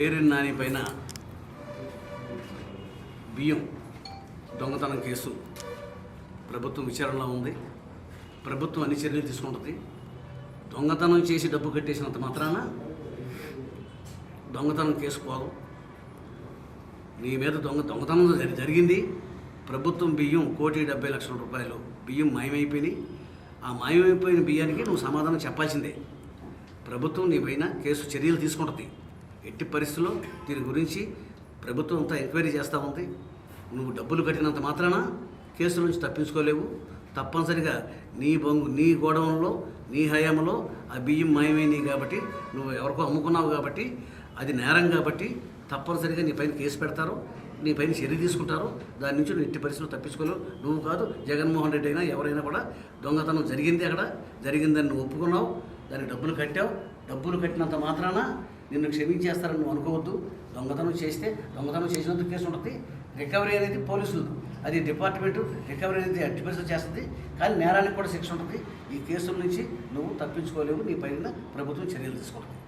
పేరు నాని పైన బియ్యం దొంగతనం కేసు ప్రభుత్వం విచారణలో ఉంది. ప్రభుత్వం అన్ని చర్యలు తీసుకుంటుంది. దొంగతనం చేసి డబ్బు కట్టేసినంత మాత్రాన దొంగతనం కేసు పోదు. నీ మీద దొంగ దొంగతనం జరి- జరిగింది. ప్రభుత్వం బియ్యం కోటి డెబ్బై లక్షల రూపాయలు బియ్యం మాయమైపోయినాయి. ఆ మాయమైపోయిన బియ్యానికి నువ్వు సమాధానం చెప్పాల్సిందే. ప్రభుత్వం నీ పైన కేసు చర్యలు తీసుకుంటుంది. ఎట్టి పరిస్థితుల్లో దీని గురించి ప్రభుత్వం అంతా ఎంక్వైరీ చేస్తూ ఉంది. నువ్వు డబ్బులు కట్టినంత మాత్రాన కేసుల నుంచి తప్పించుకోలేవు. తప్పనిసరిగా నీ బొంగు నీ గోడౌన్లో నీ హయాంలో ఆ బియ్యం మాయమైనవి కాబట్టి నువ్వు ఎవరికో అమ్ముకున్నావు కాబట్టి అది నేరం కాబట్టి తప్పనిసరిగా నీ పైన కేసు పెడతారు. నీ పైన చర్య తీసుకుంటారు. దాని నుంచి నువ్వు ఎట్టి పరిస్థితులు తప్పించుకోలేవు. నువ్వు కాదు జగన్మోహన్ రెడ్డి అయినా ఎవరైనా కూడా దొంగతనం జరిగింది అక్కడ. జరిగిందని నువ్వు ఒప్పుకున్నావు. దానికి డబ్బులు కట్టావు. డబ్బులు కట్టినంత మాత్రాన నిన్ను క్షమించేస్తారని నువ్వు అనుకోవద్దు. దొంగతనం చేస్తే దొంగతనం చేసినందుకు కేసు ఉంటుంది. రికవరీ అనేది పోలీసులు. అది డిపార్ట్మెంట్ రికవరీ అనేది అట్టి చేస్తుంది. కానీ నేరానికి కూడా శిక్ష ఉంటుంది. ఈ కేసుల నుంచి నువ్వు తప్పించుకోలేవు. నీ పైన ప్రభుత్వం చర్యలు తీసుకుంటుంది